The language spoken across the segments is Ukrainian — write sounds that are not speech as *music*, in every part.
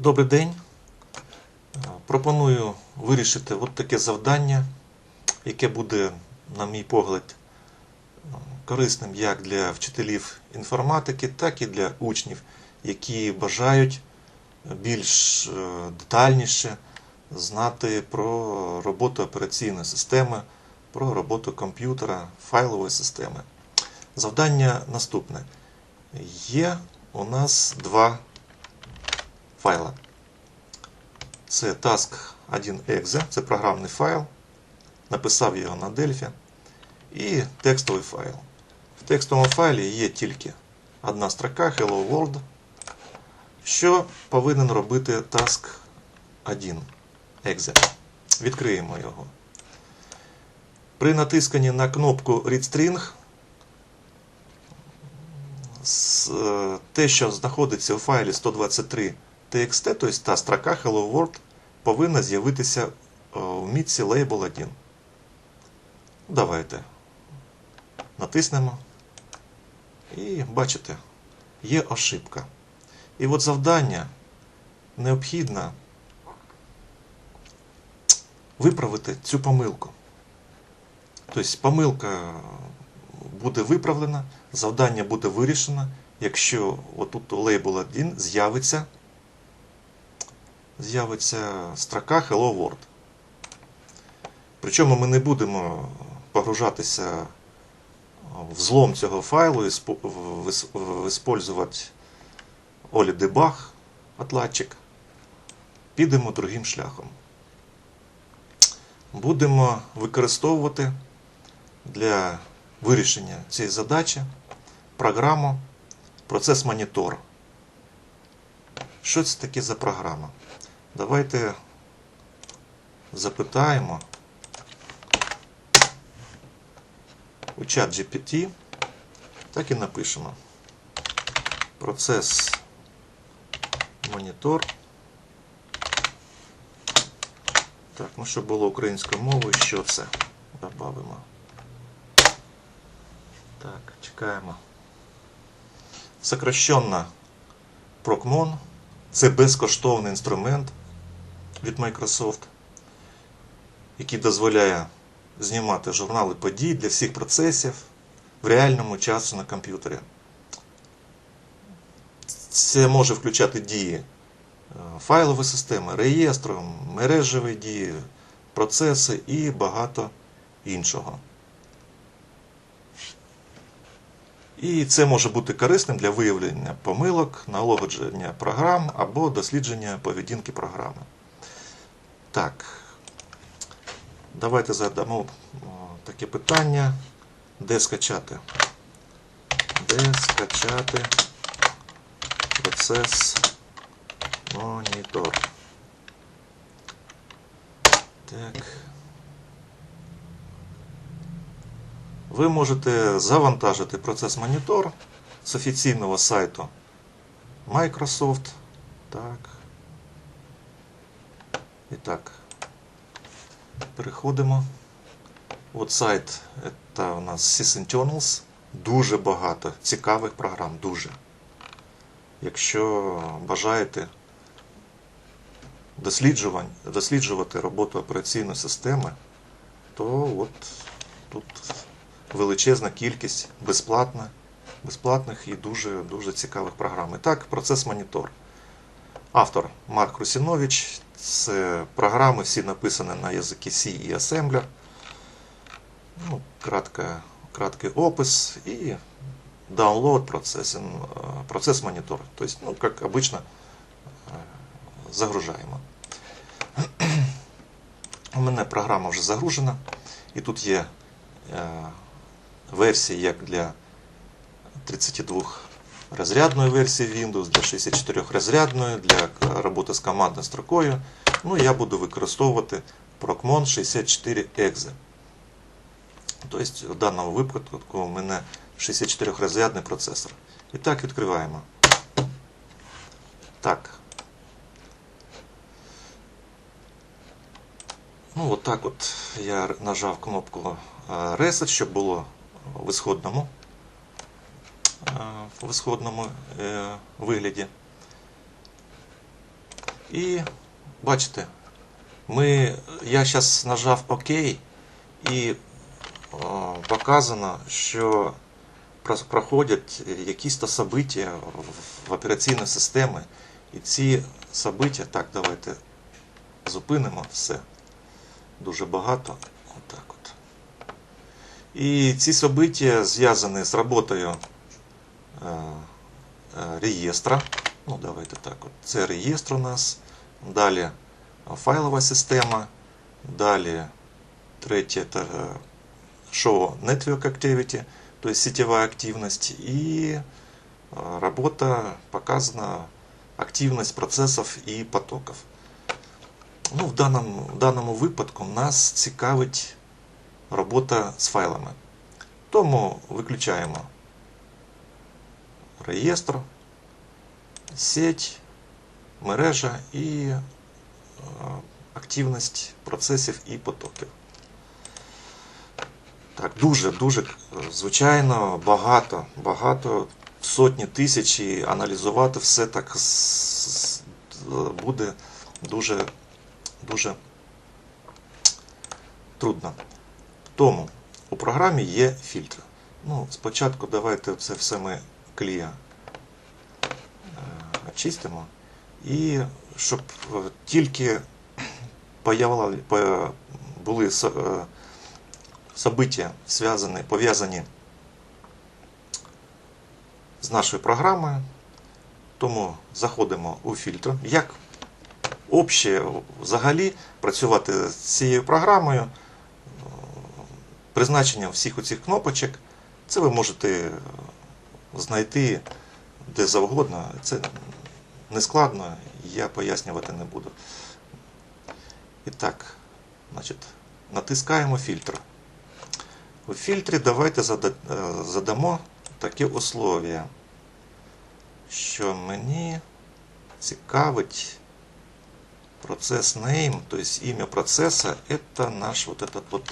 Добрий день. Пропоную вирішити от таке завдання, яке буде, на мій погляд, корисним як для вчителів інформатики, так і для учнів, які бажають більш е, детальніше знати про роботу операційної системи, про роботу комп'ютера, файлової системи. Завдання наступне. Є у нас два файла. Це task1.exe, це програмний файл. Написав його на Delphi. І текстовий файл. В текстовому файлі є тільки одна строка Hello World. Що повинен робити task 1 exe. Відкриємо його. При натисканні на кнопку Read String з- е, те, що знаходиться у файлі 123 TXT, тобто та строка Hello World, повинна з'явитися е, в мітці Label 1. Давайте натиснемо. І бачите, є ошибка. І от завдання необхідно виправити цю помилку. Тобто помилка буде виправлена, завдання буде вирішено, якщо отут Label 1 з'явиться з'явиться строка Hello World. Причому ми не будемо погружатися в злом цього файлу і використовувати Олі Debug отладчик. Підемо другим шляхом. Будемо використовувати для вирішення цієї задачі програму процес монітор. Що це таке за програма? Давайте запитаємо у чат GPT, так і напишемо. Процес монітор. Так, ну щоб було українською мовою, що це? Добавимо. Так, чекаємо. Сокращенно Procmon. Це безкоштовний інструмент від Microsoft, який дозволяє знімати журнали подій для всіх процесів в реальному часі на комп'ютері. Це може включати дії е, файлової системи, реєстру, мережеві дії, процеси і багато іншого. І це може бути корисним для виявлення помилок, налагодження програм або дослідження поведінки програми. Так, давайте задамо таке питання. Де скачати? Де скачати процес монітор? Так. Ви можете завантажити процес монітор з офіційного сайту Microsoft. Так. І так. Переходимо. От сайт це у нас SysInternals. Дуже багато цікавих програм. Дуже. Якщо бажаєте досліджувати роботу операційної системи, то от тут величезна кількість безплатна, безплатних і дуже, дуже цікавих програм. І так, процес монітор. Автор Марк Русінович. Це програми всі написані на язики C і Assembler. Ну, кратка, краткий опис і download процес, е, процес монітор. Тобто, ну, як обычно, е, загружаємо. У мене програма вже загружена. І тут є е, версії як для 32 розрядної версії Windows, для 64 розрядної, для роботи з командною строкою. Ну, я буду використовувати Procmon 64 Exe. Тобто, в даному випадку у мене 64 розрядний процесор. І так, відкриваємо. Так. Ну, от так от я нажав кнопку е, Reset, щоб було в ісходному, е, в ісходному е, вигляді. І бачите, ми, я зараз нажав ОК і о, показано, що прос- проходять якісь то события в- в операційної системи. І ці события, так, давайте зупинимо все. Дуже багато. Отак от. І ці события зв'язані з роботою е, е, реєстра. Ну, давайте так. От. Це реєстр у нас. Далі е, файлова система. Далі третє це е, show Network Activity, то есть сетевая активность. И э, работа показана активность процесів і потоків. Ну, в, даному, в даному випадку нас цікавить робота з файлами. Тому виключаємо Реєстр, сеть, мережа і е, активність процесів і потоків. Так, дуже, дуже, е, звичайно, багато, багато, сотні тисяч і аналізувати все так буде дуже, дуже трудно. Тому у програмі є фільтри. Ну, спочатку давайте це все ми клія е, очистимо. І щоб е, тільки були е, события, связані, пов'язані з нашою програмою. Тому заходимо у фільтр. Як обще взагалі працювати з цією програмою, е, призначення всіх оцих кнопочок, це ви можете знайти де завгодно. Це не складно, я пояснювати не буду. І так, значить, натискаємо фільтр. У фільтрі давайте е, задамо такі условия, що мені цікавить процесс name, то есть имя это наш вот этот вот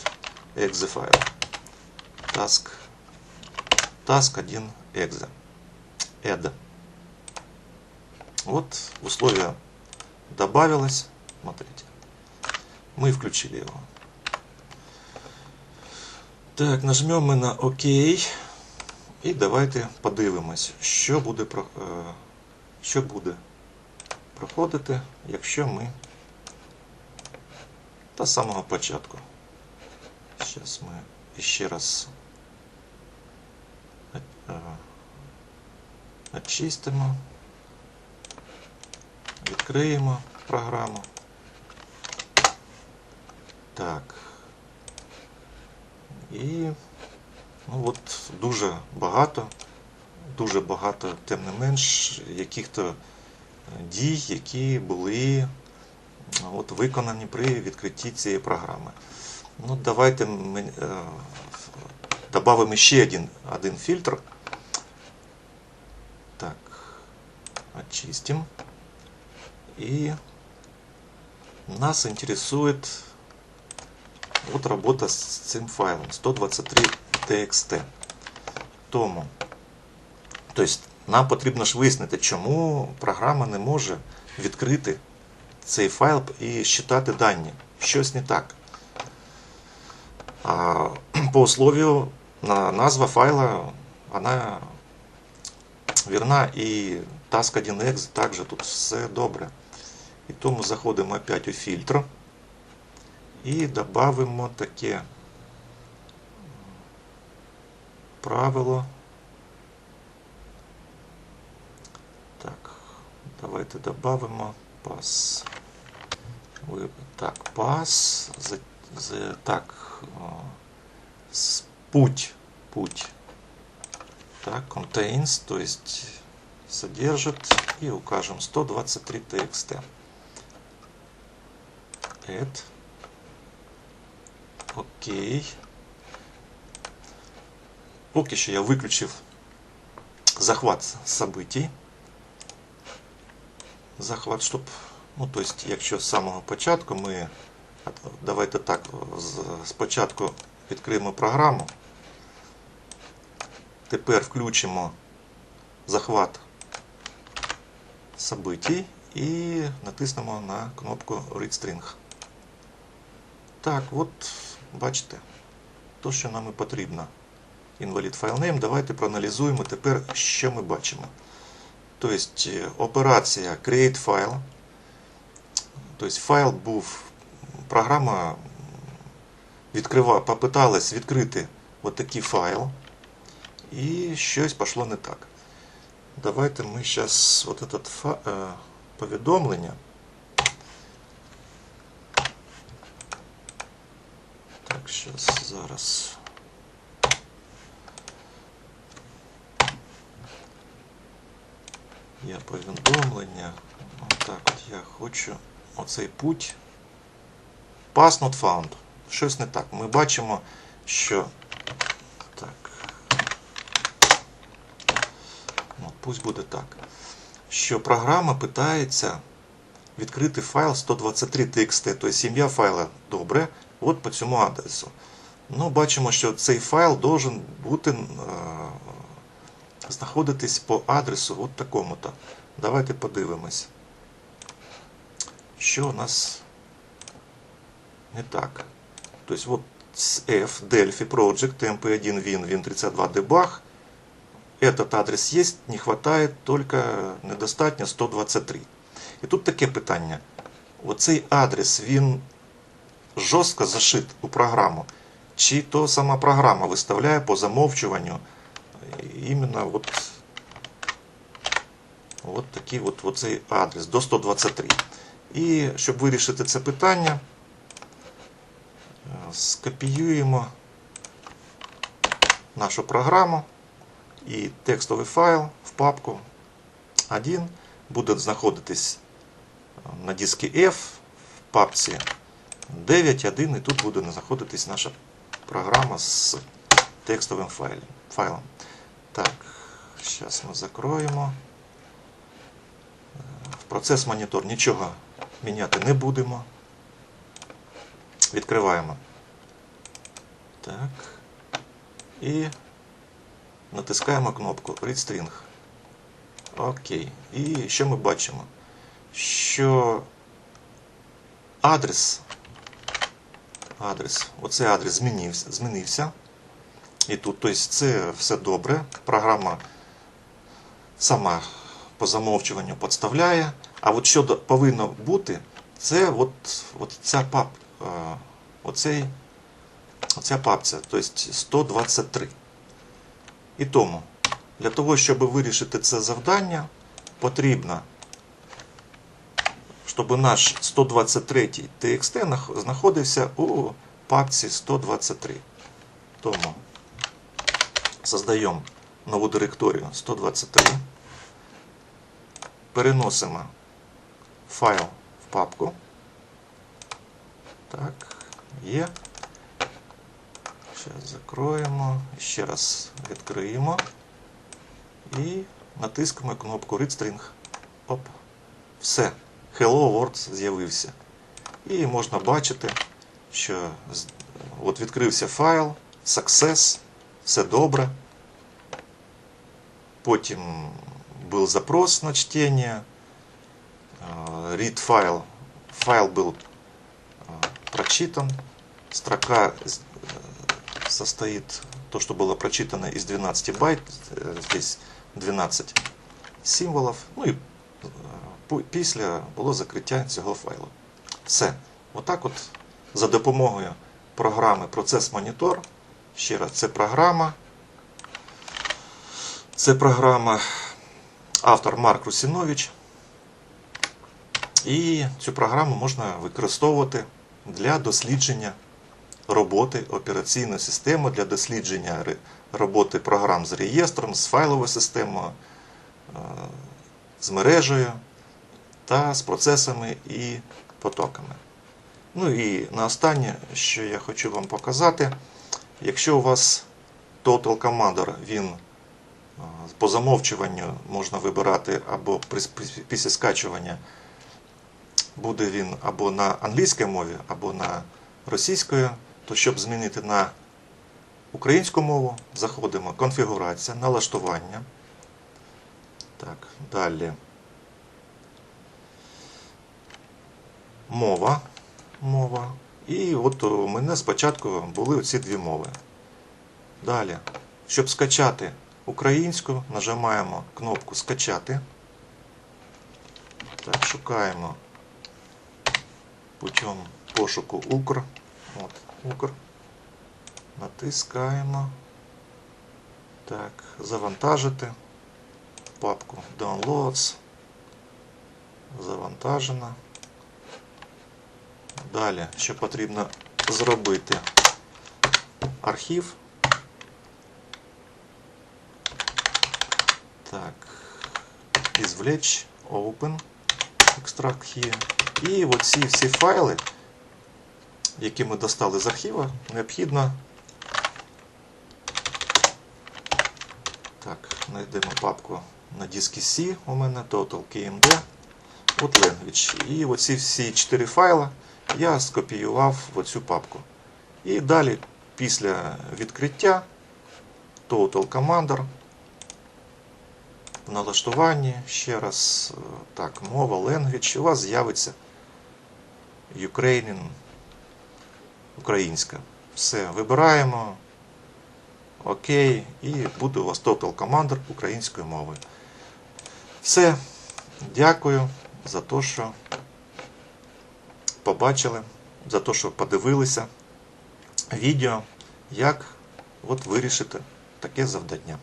exe файл. Task, task 1 exe. add. Вот условие добавилось. Смотрите. Мы включили его. Так, нажмемо ми на ОК. І давайте подивимось, що буде, що буде проходити, якщо ми та самого початку. Зараз ми ще раз очистимо, відкриємо програму. Так. І ну от дуже багато, дуже багато, тим не менш, яких-то дій, які були от, виконані при відкритті цієї програми. Ну, давайте ми е, додамо ще один, один фільтр. Так, очистим. І нас интересует от робота з цим файлом 123 txt. Тому, тобто, нам потрібно ж вияснити, чому програма не може відкрити цей файл і считати дані. Щось не так. *clears throat* По условию на, назва файла вона вірна і task 1x також тут все добре. І тому заходимо опять у фільтр і додамо таке правило. Так, давайте додамо пас. Так, пас. Так, путь. Путь. Так, contains, то есть содержит. И укажем 123 txt. Add. Окей. Поки що я виключив захват событий. Захват, щоб, ну, то есть, якщо з самого початку ми, давайте так, спочатку відкриємо програму, тепер включимо захват событий і натиснемо на кнопку Read String. Так, от бачите, то, що нам і потрібно. Invalid file name. Давайте проаналізуємо тепер, що ми бачимо. Тобто е, операція Create File. Тобто файл був, програма відкрива, попиталась відкрити от файл, і щось пішло не так. Давайте ми зараз вот этот е, повідомлення. Так, зараз, зараз. Я повідомлення. Отак от я хочу оцей путь. Pass not found. Щось не так. Ми бачимо, що. Так. Ну, пусть буде так. Що програма питається відкрити файл 123 txt, тобто сім'я файла добре, от по цьому адресу. Ну, бачимо, що цей файл должен бути е, знаходитись по адресу от такому-то. Давайте подивимось, що у нас не так. Тобто, вот F, Delphi Project, MP1 Win, Win32 Debug. Этот адрес есть, не хватает, только недостатньо 123. І тут таке питання. Оцей адрес, він жорстко зашит у програму. Чи то сама програма виставляє по замовчуванню іменно от, от такий от, от цей адрес до 123. І щоб вирішити це питання, скопіюємо нашу програму і текстовий файл в папку 1 буде знаходитись на дискі F в папці 9.1 і тут буде знаходитись наша програма з текстовим файлом. Так, зараз ми закроємо. В процес монітор нічого міняти не будемо. Відкриваємо. Так. І натискаємо кнопку Read String. Окей. І що ми бачимо? Що адрес, адрес, оцей адрес змінився. змінився. І тут, тобто, це все добре. Програма сама по замовчуванню підставляє. А от що повинно бути, це от, от ця пап, оцей, оця папця, тобто 123. І тому, для того, щоб вирішити це завдання, потрібно, щоб наш 123 TXT знаходився у папці 123. Тому создаємо нову директорію 123, переносимо файл в папку. Так, є. Зараз закроємо, ще раз відкриємо і натискаємо кнопку Read String. Оп. Все. Hello World з'явився. І можна бачити, що от відкрився файл, Success, все добре. Потім був запрос на чтение, read файл, файл был прочитан, строка состоит, то, что было прочитано из 12 байт, здесь 12 символів, ну і після було закриття цього файлу. Все. Отак от за допомогою програми Процес Монітор. Ще раз, це програма. Це програма автор Марк Русінович. І цю програму можна використовувати для дослідження роботи операційної системи, для дослідження роботи програм з реєстром, з файловою системою, з мережею та з процесами і потоками. Ну і на останнє, що я хочу вам показати, якщо у вас Total Commander, він по замовчуванню можна вибирати або після скачування буде він або на англійській мові, або на російською, то щоб змінити на українську мову, заходимо конфігурація, налаштування. Так, далі. мова. Мова. І от у мене спочатку були оці дві мови. Далі, щоб скачати українську, нажимаємо кнопку Скачати. Так, шукаємо путем пошуку Укр. От, Укр. Натискаємо. Так, завантажити. Папку Downloads. Завантажено. Далі, що потрібно зробити архів. Так, извлечь, open, extract here. І оці всі файли, які ми достали з архіва, необхідно. Так, знайдемо папку на дискі C у мене Total KMD. От Language. І оці всі чотири файли я скопіював в оцю папку. І далі, після відкриття Total Commander в налаштуванні ще раз е, так, мова, language, у вас з'явиться Ukrainian, українська. Все, вибираємо. Окей, і буде у вас Total Commander українською мовою. Все. Дякую за те, що побачили, за те, що подивилися відео, як от вирішити таке завдання.